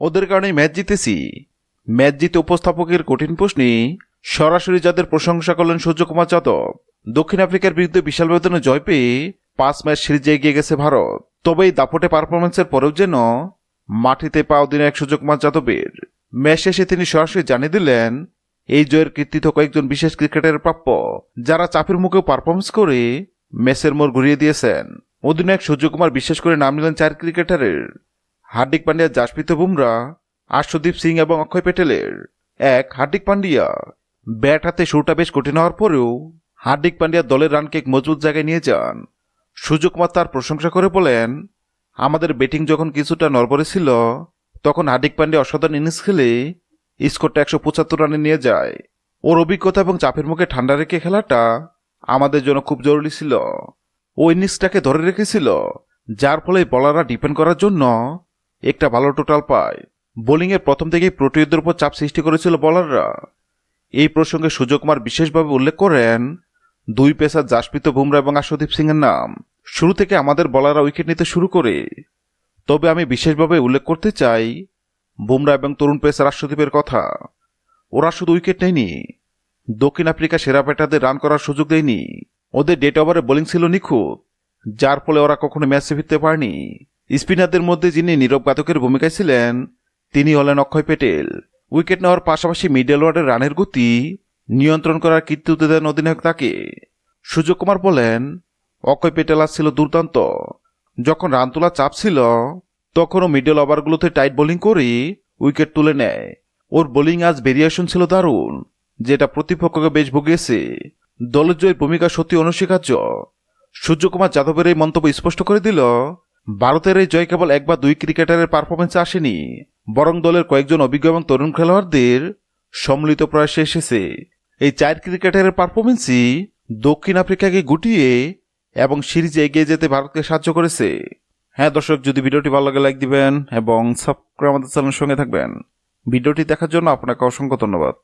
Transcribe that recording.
ওদের কারণেই ম্যাচ জিতেছি। ম্যাচ জিতে উপস্থাপকের কঠিন প্রশ্নে সরাসরি যাদের প্রশংসা করলেন সূর্যকুমার যাদব, দক্ষিণ আফ্রিকার বিরুদ্ধে বিশাল ব্যবধানে জয় পেয়ে পাঁচ ম্যাচ সিরিজে এগিয়ে গেছে ভারত। তবে এই দাপটে পারফরমেন্সের পরেও যেন মাটিতে পা অধিনায়ক সূর্যকুমার যাদবের। ম্যাচ শেষে তিনি সরাসরি জানিয়ে দিলেন, এই জয়ের কৃতিত্ব কয়েকজন বিশেষ ক্রিকেটারের প্রাপ্য, যারা চাপের মুখেও পারফরমেন্স করে ম্যাচের মোড় ঘুরিয়ে দিয়েছেন। অধিনায়ক সূর্যকুমার বিশেষ করে নাম নিলেন চার ক্রিকেটারের। হার্দিক পান্ডিয়া, জাসপ্রীত বুমরা, আশুদীপ সিং এবং অক্ষয় প্যাটেলের এক, হার্দিক পান্ডিয়া। ব্যাট হাতে শুরুটা বেশ কঠিন হওয়ার পরেও হার্দিক পান্ডিয়া দলের রানকে এক মজবুত জায়গায় নিয়ে যান। সুযোগকুমার তার প্রশংসা করে বলেন, আমাদের ব্যাটিং যখন কিছুটা নড়বড়ে ছিল, তখন হার্দিক পান্ডিয়া অসাধারণ ইনিংস খেলে স্কোরটা একশো পঁচাত্তর রানে নিয়ে যায়। ওর অভিজ্ঞতা এবং চাপের মুখে ঠান্ডা রেখে খেলাটা আমাদের জন্য খুব জরুরি ছিল। ও ইনিংসটাকে ধরে রেখেছিল, যার ফলে বলাররা ডিপেন্ড করার জন্য একটা ভালো টোটাল পায়। বোলিংয়ের প্রথম থেকেই প্রতিরোধের উপর চাপ সৃষ্টি করেছিল বলাররা। এই প্রসঙ্গে সুযোগকুমার বিশেষভাবে উল্লেখ করেন, দুই পেসার জাসপ্রীত বুমরা এবং আশুদীপ সিংয়ের নাম। শুরু থেকে আমাদের বলাররা উইকেট নিতে শুরু করে। তবে আমি বিশেষভাবে উল্লেখ করতে চাই বুমরা এবং তরুণ পেসার আশুদীপের কথা। ওরা শুধু উইকেট নেয়নি, দক্ষিণ আফ্রিকা সেরা ব্যাটারদের রান করার সুযোগ দেয়নি। ওদের ডেট ওভারে বোলিং ছিল নিখুঁত, যার ফলে ওরা কখনো ম্যাচে ফিরতে পারেনি। স্পিনারদের মধ্যে যিনি নীরব ঘাতকের ভূমিকায় ছিলেন, তিনি হলেন অক্ষয় প্যাটেল উইকেট নেওয়ার পাশাপাশি মিডল ওয়ার্ডের রানের গতি নিয়ন্ত্রণ করার কৃতিত্ব দেন অধিনায়ক তাকে। সুযোগ কুমার বলেন, অক্ষয় প্যাটেল আজ ছিল দুর্দান্ত। যখন রান তোলা চাপ ছিল, তখনও মিডল ওভারগুলোতে টাইট বোলিং করে উইকেট তুলে নেয়। ওর বোলিং আজ ভেরিয়েশন ছিল দারুণ, যেটা প্রতিপক্ষকে বেশ ভুগিয়েছে। দলের জয়ের ভূমিকা সত্যি অনস্বীকার্য। সূর্যকুমার যাদবের এই মন্তব্য স্পষ্ট করে দিল ভারতের এই জয় কেবল এক বা দুই ক্রিকেটারের পারফরমেন্সে আসেনি, বরং দলের কয়েকজন অভিজ্ঞ এবং তরুণ খেলোয়াড়দের সম্মিলিত প্রয়াসে এসেছে। এই চার ক্রিকেটারের পারফরমেন্সই দক্ষিণ আফ্রিকাকে গুটিয়ে এবং সিরিজে এগিয়ে যেতে ভারতকে সাহায্য করেছে। হ্যাঁ দর্শক, যদি ভিডিওটি ভালো লাগে লাইক দিবেন এবং সাবস্ক্রাইব আমাদের চ্যানেলের সঙ্গে থাকবেন। ভিডিওটি দেখার জন্য আপনাকে অসংখ্য ধন্যবাদ।